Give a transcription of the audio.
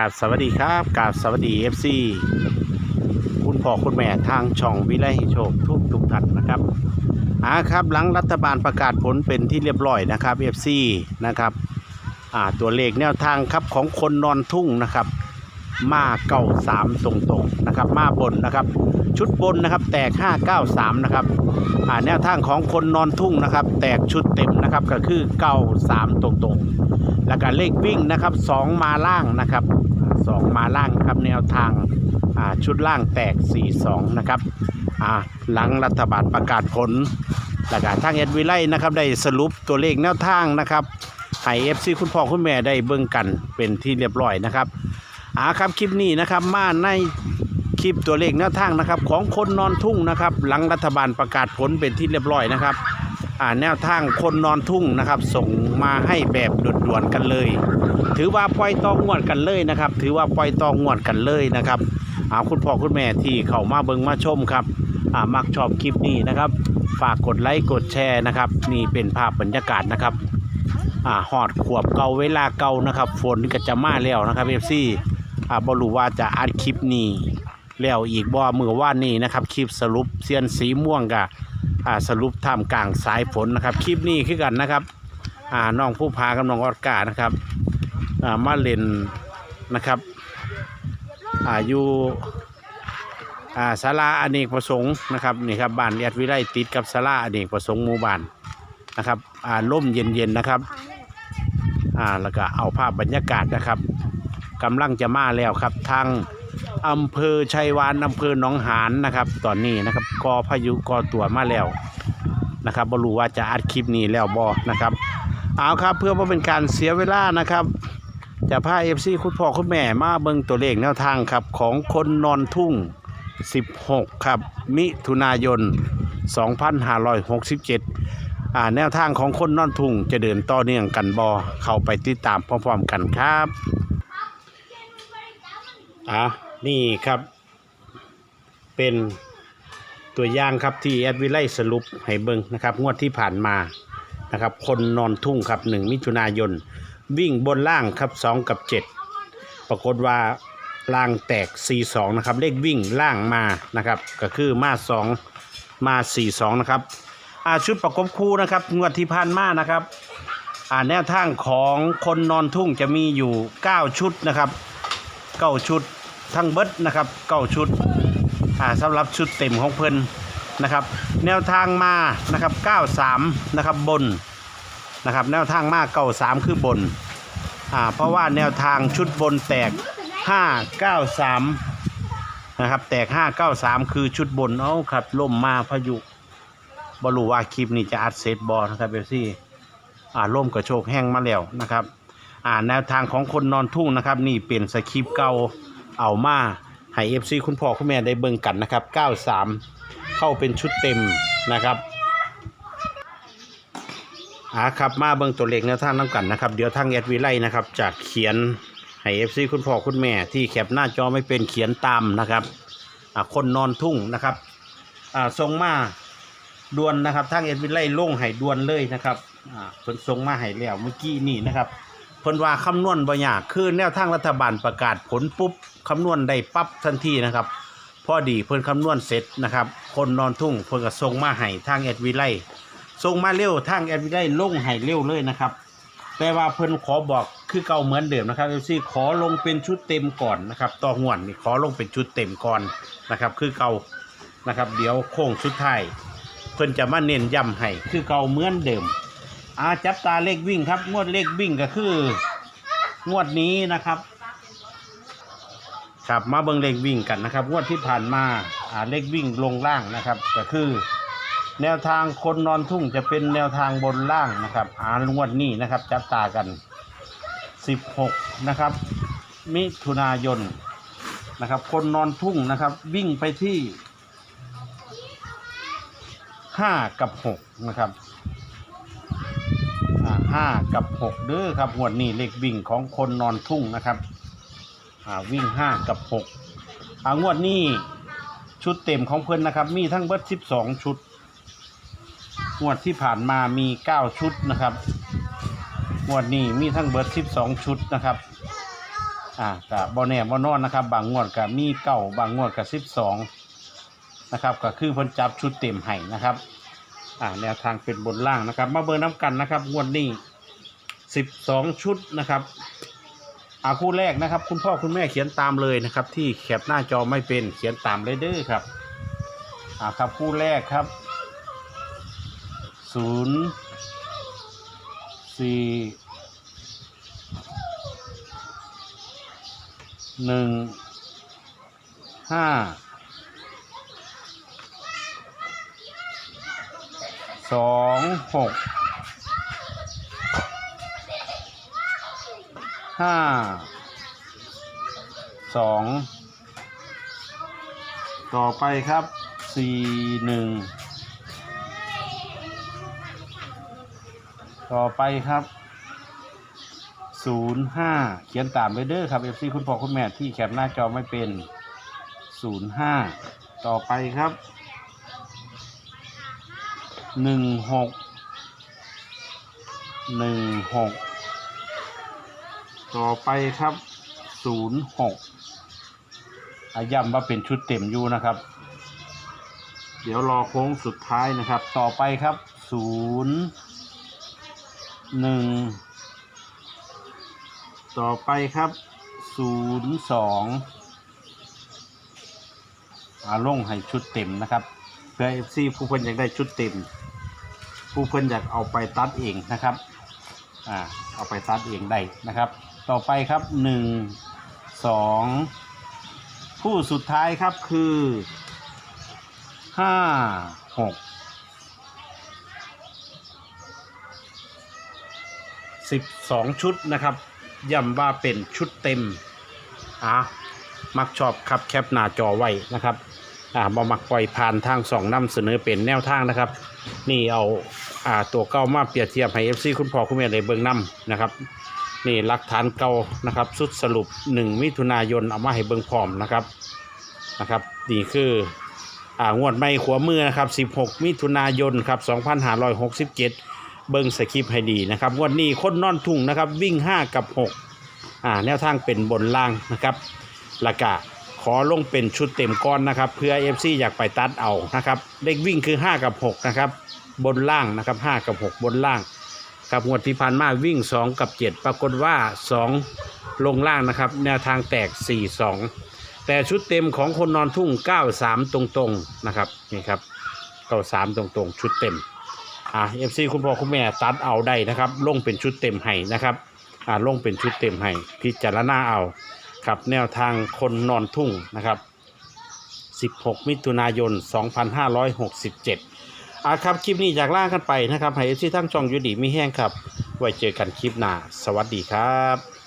กราบสวัสดีครับกราบสวัสดีเอฟซีคุณพ่อคุณแม่ทางช่องวิไลให้โชคทุกทุกท่านนะครับอ่าครับหลังรัฐบาลประกาศผลเป็นที่เรียบร้อยนะครับเอฟซีนะครับอ่าตัวเลขแนวทางครับของคนนอนทุ่งนะครับ มาเก้าสามตรงๆนะครับ มาบนนะครับ ชุดบนนะครับแตก 593 นะครับ แนวทางของคนนอนทุ่งนะครับ แตกชุดเต็มนะครับก็คือ93ตรงๆ แล้วก็เลขวิ่งนะครับ2มาล่างนะครับสองมาล่างนะครับแนวทางอ่าชุดล่างแตก 42 นะครับหลังรัฐบาลประกาศผลแล้วก็ทางเอ็ดวิไลนะครับได้สรุปตัวเลขแนวทางนะครับให้เอฟซีคุณพ่อคุณแม่ได้เบิ่งกันเป็นที่เรียบร้อยนะครับอ่าครับคลิปนี้นะครับมาใน คลิปตัวเลขแนวทางนะครับ ของคนนอนทุ่งนะครับ หลังรัฐบาลประกาศผลเป็นที่เรียบร้อยนะครับอ่าแนวทางคนนอนทุ่งนะครับ ส่งมาให้แบบด่วนๆกันเลย ถือว่าปล่อยตองงวดกันเลยนะครับ ถือว่าปล่อยตองงวดกันเลยนะครับเอาคุณพ่อคุณแม่ที่เข้ามาเบิ่งมาชมครับอ่ามักชอบคลิปนี้นะครับ ฝากกดไลค์กดแชร์นะครับ นี่เป็นภาพบรรยากาศนะครับอ่าหอดขวบเก่าเวลาเก่านะครับ ฝนก็จะมาแล้วนะครับเอฟซีอ่าบรูว่าจะอัดคลิปนี้ แล้วอีกบ่เมื่อว่านนี้นะครับคลิปสรุปเซียนสีม่วงกับสรุปท่ามกลางสายฝนนะครับคลิปนี้คือกันนะครับน้องผู้พากับน้องออดกานะครับมาเล่นนะครับอายู่ศาลาอเนกประสงค์นะครับนี่ครับบ้านเรียดวิไลติดกับศาลาอเนกประสงค์หมู่บ้านนะครับอ่าร่มเย็นๆนะครับแล้วก็เอาภาพบรรยากาศนะครับกำลังจะมาแล้วครับทาง อำเภอชัยวานอำเภอหนองหานนะครับ ตอนนี้นะครับกอพายุกอตัวมาแล้วนะครับบรู้ว่าจะอัดคลิปนี้แล้วบอนะครับ เอาครับเพื่อว่าเป็นการเสียเวลานะครับ จะพาเอฟซีคุณพ่อคุณแม่มาเบิ่งตัวเลขแนวทางครับของคนนอนทุ่ง 16 ครับ มิถุนายน 2567อ่าแนวทางของคนนอนทุ่งจะเดินต่อเนื่องกันบอเข้าไปติดตามพร้อมๆกันครับอ่า นี่ครับเป็นตัวอย่างครับที่แอดวิไลสรุปให้เบิงนะครับ งวดที่ผ่านมานะครับ คนนอนทุ่งครับ1มิถุนายน วิ่งบนล่างครับ2กับ7ปรากฏว่าล่างแตก 4-2 นะครับ เลขวิ่งล่างมานะครับ ก็คือมา 2 มา 4-2 นะครับอาชุดประกบคู่นะครับงวดที่ผ่านมานะครับอ่าแนวทางของคนนอนทุ่งจะมีอยู่ 9 ชุดนะครับ 9 ชุด ทั้งเบิดนะครับ9ชุดอ่าสำหรับชุดเต็มของเพิ่นนะครับ แนวทางมานะครับ93นะครับบนนะครับ แนวทางมา93คือบนอ่าเพราะว่าแนวทางชุดบนแตก 593นะครับ แตก 593 คือชุดบนเอาครับล่มมาพายุบรูว่าคลิปนี้จะอัดเซตบอนะครับเบลซี่อ่าล่มกระโชกแห้งมาแล้วนะครับ อ่าแนวทางของคนนอนทุ่งนะครับ นี่เป็นสคริปต์เก่า เอามาให้เอฟซีคุณพ่อคุณแม่ได้เบิ่งกันนะครับ 93 เข้าเป็นชุดเต็มนะครับอ่าครับมาเบิ่งตัวเลขแนวทางน้ำกันนะครับ เดี๋ยวทางแอดวิไลนะครับจะเขียนให้เอฟซีคุณพ่อคุณแม่ที่แคปหน้าจอไม่เป็นเขียนตามนะครับอ่าคนนอนทุ่งนะครับอ่าส่งมาด่วนนะครับทางแอดวิไล่ลงให้ด่วนเลยนะครับอ่าเพิ่นส่งมาให้แล้วเมื่อกี้นี่นะครับ เพิ่นว่าคำนวณบ่ยากคือแนวทางรัฐบาลประกาศผลปุ๊บคำนวณได้ปั๊บทันทีนะครับ พอดีเพิ่นคำนวณเสร็จนะครับ คนนอนทุ่งเพิ่นก็ส่งมาให้ทางแอดวิไลส่งมาเร็วทางแอดวิได้ลงให้เร็วเลยนะครับ แต่ว่าเพิ่นขอบอกคือเก่าเหมือนเดิมนะครับเอฟซีขอลงเป็นชุดเต็มก่อนนะครับต่อหวนนี่ขอลงเป็นชุดเต็มก่อนนะครับ คือเก่านะครับ เดี๋ยวโค้งสุดไทายเพิ่นจะมาเน้นย้ำให้คือเก่าเหมือนเดิม อาจับตาเลขวิ่งครับ งวดเลขวิ่งก็คือ งวดนี้นะครับ ครับมาเบิ่งเลขวิ่งกันนะครับ งวดที่ผ่านมาอ่าเลขวิ่งลงล่างนะครับ ก็คือ แนวทางคนนอนทุ่งจะเป็นแนวทางบนล่างนะครับอ่านงวดนี้นะครับ จับตากัน 16 นะครับ มิถุนายนนะครับ คนนอนทุ่งนะครับ วิ่งไปที่ 5 กับ 6 นะครับ อ่าห้ากับ 6 เด้อครับงวดนี้เลขวิ่งของคนนอนทุ่งนะครับวิ่ง 5 กับ 6อ่างวดนี้ชุดเต็มของเพิ่อนนะครับ มีทั้งเบิร์ด12 ชุดงวดที่ผ่านมามี 9 ชุดนะครับงวดนี้มีทั้งเบิร์ด12 ชุดนะครับอ่ากับบอแน่บอนอนนะครับ บางงวดกับมีเก้าบางงวดกับสิบสองนะครับก็คือเพิ่นจับชุดเต็มให้นะครับ อ่าแนวทางเป็นบนล่างนะครับ มาเบอร์น้ำกันนะครับงวดนี้สิบสองชุดนะครับอาคู่แรกนะครับ คุณพ่อคุณแม่เขียนตามเลยนะครับ ที่แคปหน้าจอไม่เป็นเขียนตามเลยเด้อครับอ่าครับคู่แรกครับศูนย์สี่หนึ่งห้า สองหกห้าสองต่อไปครับสี่หนึ่งต่อไปครับศูนย์ห้าเขียนตามไปเด้อครับเอฟซีคุณพ่อคุณแม่ที่แคปหน้าจอไม่เป็นศูนย์ห้าต่อไปครับ หนึ่งหกหนึ่งหกต่อไปครับศูนย์หกย้ำว่าเป็นชุดเต็มอยู่นะครับ เดี๋ยวรอโค้งสุดท้ายนะครับ ต่อไปครับศูนย์หนึ่งต่อไปครับศูนย์สองอาลงให้ชุดเต็มนะครับเพื่อเอฟซีผู้เพิ่นอยากได้ชุดเต็ม ผู้เพิ่นอยากเอาไปตัดเองนะครับอ่าเอาไปตัดเองได้นะครับ ต่อไปครับหนึ่งสองผู้สุดท้ายครับคือห้าหกสิบสองชุดนะครับย้ำว่าเป็นชุดเต็มอะมักชอบครับแคปหน้าจอไว้นะครับอ่าบอมักปล่อยผ่านทางสองนำเสนอเป็นแนวทางนะครับ นี่เอาอ่าตัวเก่ามาเปรียบเทียบให้ FC คุณพ่อคุณแม่ได้เบิ่งนํนะครับ นี่หลักฐานเก่านะครับสุดสรุป1มิถุนายนเอามาให้เบิ่งพร้อมนะครับนะครับนี่คืออ่างวดไม่ขัวมือนะครับ 16 มิถุนายนครับ 2567 เบิ่งสคริปต์ให้ดีนะครับงวดนี้คนนอนทุ่งนะครับวิ่ง 5 กับ 6อ่าแนวทางเป็นบนล่างนะครับและกะ ขอลงเป็นชุดเต็มก้อนนะครับเพื่อ FC อยากไปตัดเอานะครับเลขวิ่งคือ 5 กับ 6 นะครับ บนล่างนะครับ 5 กับ 6 บนล่างกับงวดที่ผ่านมาวิ่ง 2 กับ 7 ปรากฏว่า 2 ลงล่างนะครับ แนวทางแตก 4 2 แต่ชุดเต็มของคนนอนทุ่ง 93 ตรงๆนะครับนี่ครับ93 ตรงๆ ชุดเต็มอ่าเอฟซีคุณพ่อคุณแม่ตัดเอาได้นะครับ ลงเป็นชุดเต็มให้นะครับอ่าลงเป็นชุดเต็มให้พิจารณาเอา กับแนวทางคนนอนทุ่งนะครับ 16 มิถุนายน 2567อาครับคลิปนี้จากล่ากันไปนะครับให้ที่ทั้งช่องยูดีไม่แห้งครับ ไว้เจอกันคลิปหน้า สวัสดีครับ